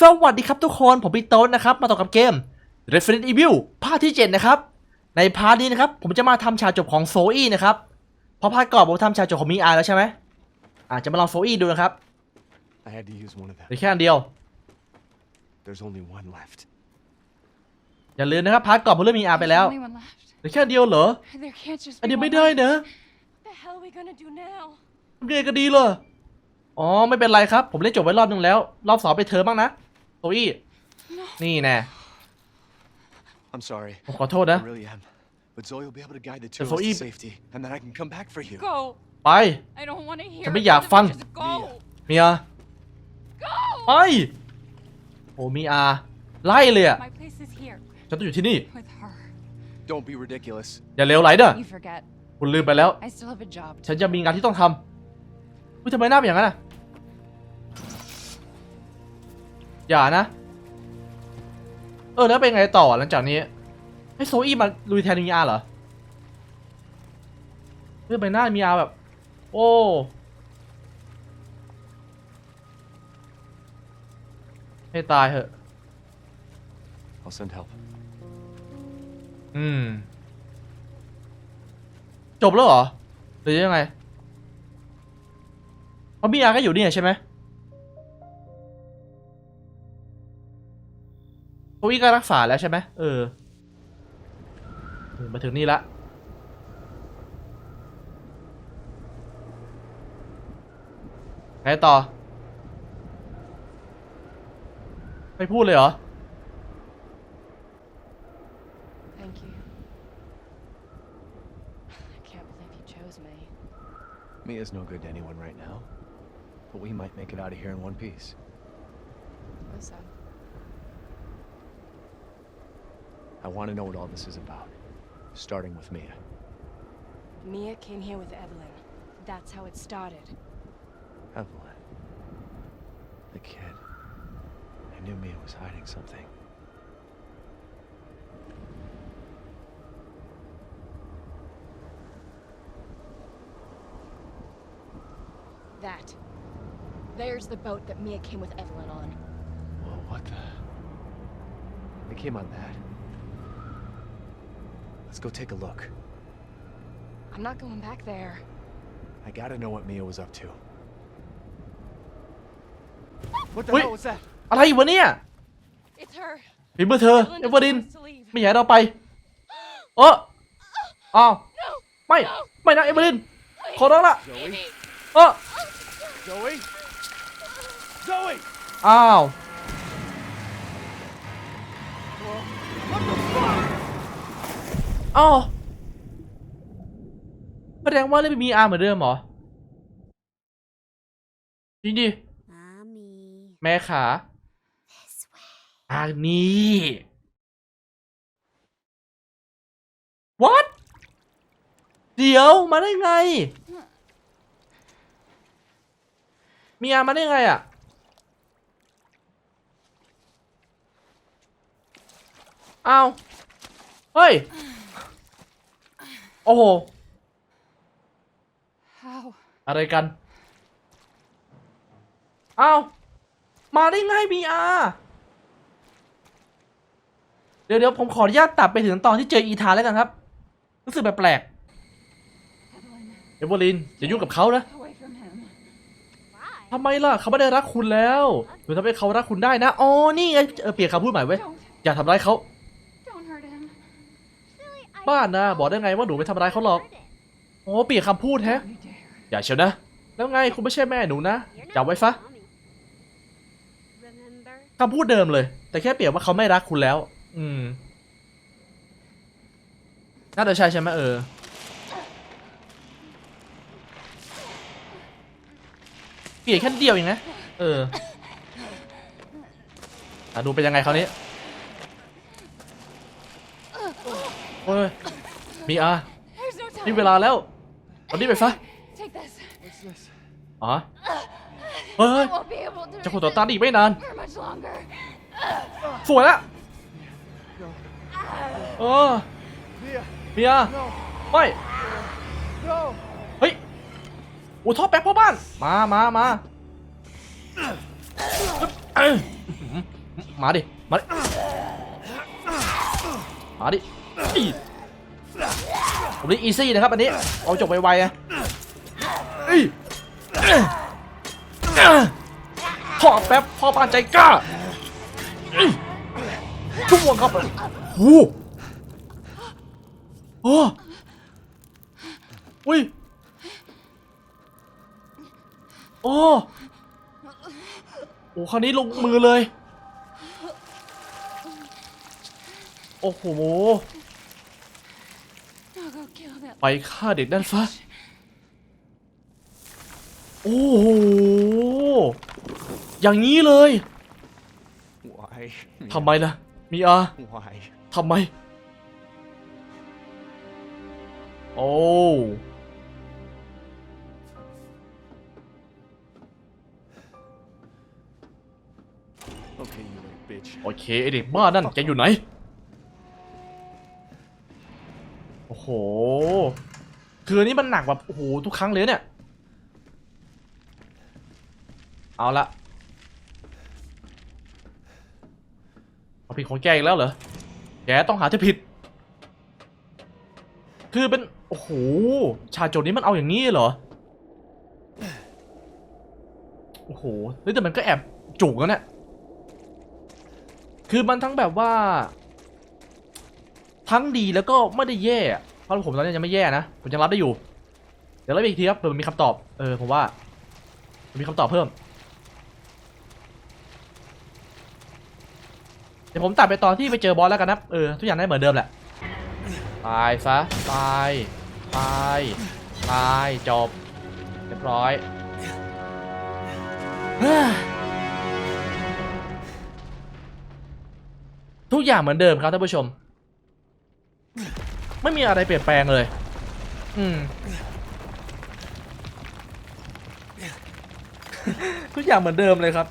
สวัสดีครับทุกคน ผมพี่โต้นนะครับ มาต่อกับเกม Resident Evil ภาคที่ 7 นะครับ ในพาร์ทนี้นะครับ ผมจะมาทำฉากจบของโซอี้นะครับ เพราะพาร์ทก่อนผมทำฉากจบของมีอาแล้วใช่ไหมอาจจะมาลองโซอี้ดูนะครับ I had to use one of เหลื them. อแค่อันเดียว There's only one left. อย่าลืมนะครับพาร์ทก่อนผมเริ่มมีอาไปแล้ว There's only one left. เหลือแค่อันเดียวเหรอ There can't just อัน be เดียว one ไม่ได้ left. นะ What the hell are we gonna do now? ทำเนียก็ดีเลยอ๋อไม่เป็นไรครับ ผมเล่นจบไว้รอบนึงแล้ว รอบสองไปเธอบ้างนะ โซอี้ นี่แน่ I'm sorry. ผมขอโทษ I นะ really am. But Zoe will be able to guide the two But of us Zoe- to safety, and then I can come back for you. Go. ไป I don't want to hear. ฉันไม่ it, อยาก but ฟัง Just go. เมีย Go. ไปโอ้มีอา ไล่เลยอะ My place is here ฉันต้องอยู่ที่นี่ with her. Don't be ridiculous. อย่าเลวไหลเด้อ You forget. คุณลืมไปแล้ว I still have a job. ฉันจะมีงานที่ต้องทำอุ้ยทำไมหน้าเป็นอย่างนั้นอะ อย่านะ เออแล้วเป็นไงต่อหลังจากนี้ให้โซอี้มาลุยแทนมีอาเหรอเรื่องใบหน้ามีอาแบบ โอ้ให้ตายเหอะ I'll send help. อืม จบแล้วเหรอ หรือยังไงเพราะมีอาก็อยู่นี่ใช่ไหม โอ้ยก็รักษาแล้วใช่ไหมเออเออมาถึงนี่ละไงต่อ ไม่พูดเลยเหรอ Thank you. I can't believe you chose me. Mia's no good to anyone right now. But we might make it out of here in one piece. Listen. I want to know what all this is about. Starting with Mia. Mia came here with Evelyn. That's how it started. Evelyn. The kid. I knew Mia was hiding something. That. There's the boat that Mia came with Evelyn on. Whoa, what the? They came on that. Let's go take a look. I'm not going back there. I gotta know what Mia was up to. What the Wait. hell was that? อะไรวะเนี่ย It's her. ฝีมือเธอ Evelyn เอ doesn't เวอร์ดิน want us to leave. ไม่อยากให้เราไป เอออ้าว No. ไม่ ไม่นะเอเวอร์ดิน ขอร้องละ Zoe? เออ Zoe? Zoe! อ้าว อ้าวแสดงว่าเล่นมีอาร์เหมือนเดิมเหรอ จริงดิ Mommy, แม่ขา this way. ทางนี้ what เดี๋ยวมาได้ไง มีอาร์มาได้ไงอะ อ้าว เฮ้ย โอ้โห How? อะไรกัน อ้าว มาได้ไงมีอาเดี๋ยวเดี๋ยวผมขออนุญาตตัดไปถึงตอนที่เจออีธานแล้วกันครับ รู้สึกแปลก Evelyn, ๆ เอเวอร์ลินอย่ายุ่งกับเขานะ away from him. ทำไมล่ะเขาไม่ได้รักคุณแล้วหรือทำให้เขารักคุณได้นะ อ๋อ นี่ไงเออเปลี่ยนคำพูดใหม่เว้ย Don't, อย่าทำร้ายเขา don't hurt him. Silly, I บ้านนะ บอกได้ไงว่าหนูไม่ทำร้ายเขาหรอก heard it. โอ้เปลี่ยนคำพูดแฮะ You dare. อย่าเชียวนะ แล้วไงคุณไม่ใช่แม่หนูนะ You're จำ not ไว้ซะ mommy. Remember? คำพูดเดิมเลย แต่แค่เปลี่ยนว่าเขาไม่รักคุณแล้ว อืม น่าจะใช่ใช่ไหมเออ เปลี่ยนแค่เดียวเองนะ เอออะดูเป็นยังไงคราวนี้ โอ้ยมีอา There's no time. นี่เวลาแล้วตอนนี้ไปซะ Take this. What's this? อ๋อเฮ้ย I won't be able to จะคงต่อ resist ต้านอีกไม่นาน for much longer. สวยละ No. เออ Mia! เมีย No! ไม่ No! เฮ้ยโอ้ท่อแป๊บพ่อบ้าน มามามาเอ้ยมาดิ มาดิ มาดิอี ผมนี่อีซี่นะครับอันนี้เอาจบไวๆอะพ่อแป๊บพ่อปานใจกล้าทุกวงครับโอ้โหโอ้อุ้ยโอ้โอ้คราวนี้ลงมือเลย โอ้โห I'll go kill that ไปฆ่าเด็กด้านฟ้า โอ้โห อย่างนี้เลย Why? ทำไมล่ะ มีอา Why? ทำไม โอ้ Okay, you little bitch. โอเคไอเด็กบ้านั่นแกอยู่ไหน โอ้โห คือนนี้มันหนักแบบโอ้โหทุกครั้งเลยเนี่ย เอาละเอาผิดของแกอีกแล้วเหรอ แกต้องหาที่ผิด คือเป็น โอ้โห ชาโจนี้มันเอาอย่างนี้เหรอ โอ้โหแต่มันก็แอบจุกแล้วเนี่ย คือมันทั้งแบบว่า ทั้งดีแล้วก็ไม่ได้แย่ เพราะผมตอนนี้ยังไม่แย่นะ ผมยังรับได้อยู่ เดี๋ยวรับอีกทีครับเผื่อมันมีคำตอบ เออผมว่ามีคำตอบเพิ่ม เดี๋ยวผมตัดไปตอนที่ไปเจอบอสแล้วกันนะเออทุกอย่างได้เหมือนเดิมแหละ ตายซะ ตาย ตาย ตาย จบ เรียบร้อยทุกอย่างเหมือนเดิมครับท่านผู้ชม ไม่มีอะไรเปลี่ยนแปลงเลย อืม ทุกอย่างเหมือนเดิมเลยครับ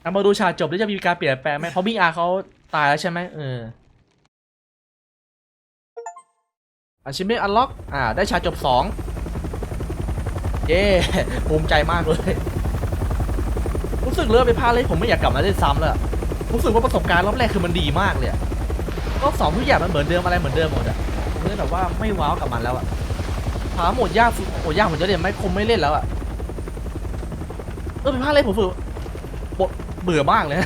เอามาดูฉากจบแล้วจะมีการเปลี่ยนแปลงไหมเพราะบิ๊กอาร์เขาตายแล้วใช่ไหมเอออาชิเมะอันล็อก อ่า ได้ฉากจบสองเย้ภูมิใจมากเลย รู้สึกเริ่มไปพลาดเลยผมไม่อยากกลับมาเล่นซ้ำแล้วอะรู้สึกว่าประสบการณ์รอบแรกคือมันดีมากเลยอะ รอบสองทุกอย่างมันเหมือนเดิมอะไรเหมือนเดิมหมดอะผมเลยแบบว่าไม่ว้าวกับมันแล้วอะถามหมดยากสุดหมดยากผมจะเล่นไหมคงไม่เล่นแล้วอะเออเป็นภาคเล่นผมฝึกบทเบื่อมากเลย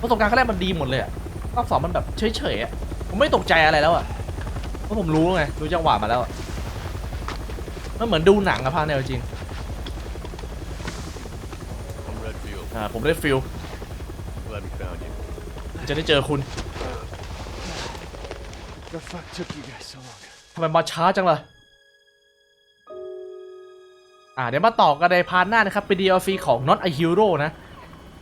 ประสบการณ์ครั้งแรกมันดีหมดเลยอะรอบสองมันแบบเฉยๆอะผมไม่ตกใจอะไรแล้วอะเพราะผมรู้ไงรู้จังหวะมาแล้วอะมันเหมือนดูหนังอะภาคแนวจริง I'm Redfield. อ่าผมได้ฟิล Glad we found you. จะได้เจอคุณ The fuck took you guys so long? ทำไมมาช้าจังล่ะ อ่าเดี๋ยวมาต่อกันในพาร์ทหน้านะครับ เป็น DLC ของ Not a Hero นะ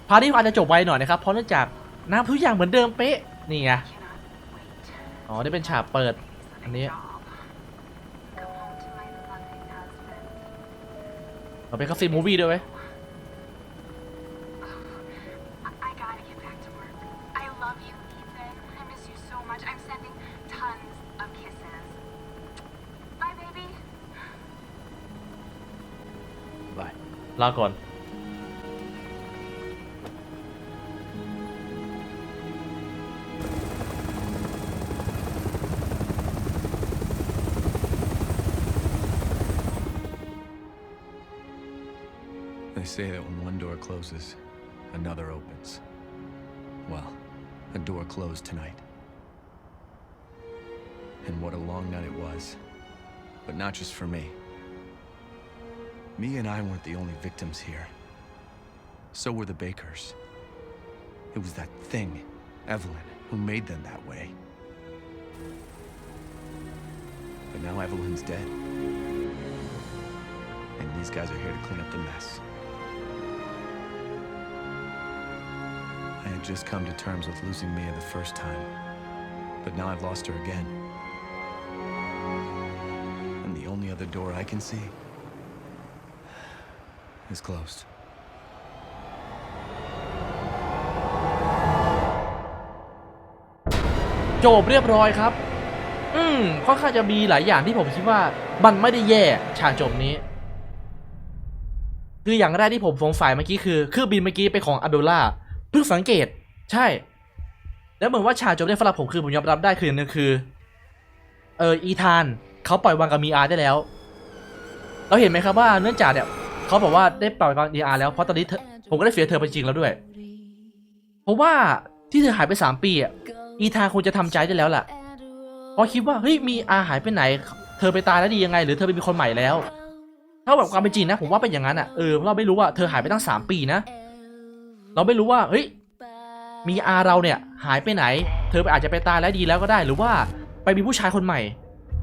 พาร์ทนี้อาจจะจบไวหน่อยนะครับ เพราะเนื่องจากน้ำทุกอย่างเหมือนเดิมเป๊ะ นี่ไง อ๋อได้เป็นฉากเปิด อันนี้ เราเป็นคัสซีนมูวี่ด้วยไหม I gotta get back to work. I love you, Ethan. I miss you so much. I'm sending tons of kisses. Bye, baby. บาย ลาก่อน They say that when one door closes, another opens. Well, a door closed tonight. And what a long night it was. But not just for me. Me and I weren't the only victims here. So were the Bakers. It was that thing, Evelyn, who made them that way. But now Evelyn's dead. And these guys are here to clean up the mess. I had just come to terms with losing Mia the first time, but now I've lost her again. Other door I can see is closed. จบเรียบร้อยครับ อืมค่อนข้างจะมีหลายอย่างที่ผมคิดว่า มันไม่ได้แย่ฉากจบนี้ คืออย่างแรกที่ผมสงสัยเมื่อกี้คือเครื่องบินเมื่อกี้เป็นของอับดุลล่าเพิ่งสังเกต ใช่ แล้วเหมือนว่าฉากจบได้สำหรับผมคือผมยอมรับได้คืออย่างนึงคือ เอออีธาน เขาปล่อยวางกับมีอาร์ได้แล้ว เราเห็นไหมครับว่าเนื่องจากเนี่ยเขาบอกว่าได้ปล่อยวางมีอาร์แล้วเพราะตอนนี้เธอผมก็ได้เสียเธอไปจริงแล้วด้วย เพราะว่าที่เธอหายไปสามปีอะอีธาคงจะทำใจได้แล้วล่ะเพราะคิดว่าเฮ้ยมีอาหายไปไหน เธอไปตายแล้วดียังไง หรือเธอไปมีคนใหม่แล้วถ้าแบบความเป็นจริงนะ ผมว่าเป็นอย่างนั้นอะเออเราไม่รู้ว่าเธอหายไปตั้งสามปีนะเราไม่รู้ว่าเฮ้ยมีอาเราเนี่ยหายไปไหน เธออาจจะไปตายแล้วดีแล้วก็ได้ หรือว่าไปมีผู้ชายคนใหม่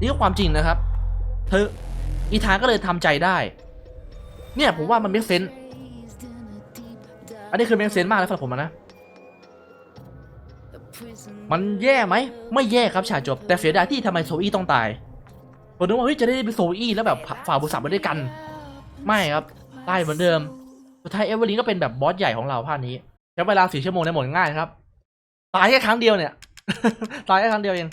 นี่ก็ความจริงนะครับ เธออีธานก็เลยทำใจได้ เนี่ยผมว่ามันเมคเซนอันนี้คือเมคเซนมากแล้วสำหรับผมนะ มันแย่ไหม ไม่แย่ครับฉากจบ แต่เสียดายที่ทำไมโซอี้ต้องตายผมนึกว่าเฮ้ยจะได้เป็นโซอี้แล้วแบบฝ่าบุษบมาด้วยกัน ไม่ครับตายเหมือนเดิมสุดท้ายเอเวอร์ลินก็เป็นแบบบอสใหญ่ของเราภาคนี้ใช้เวลาสี่ชั่วโมงในหมดง่ายครับ ตายแค่ครั้งเดียวเนี่ย ตายแค่ครั้งเดียวเอง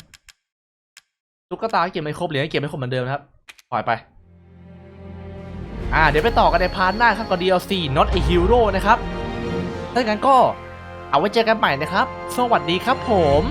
ตุ๊กตาเก็บไม่ครบเหรียญเก็บไม่ครบเหมือนเดิมนะครับปล่อยไป อ่า เดี๋ยวไปต่อกันในพาร์ทหน้าครับกับ DLC Not a Hero นะครับถ้าอย่างนั้นก็เอาไว้เจอกันใหม่นะครับ สวัสดีครับผม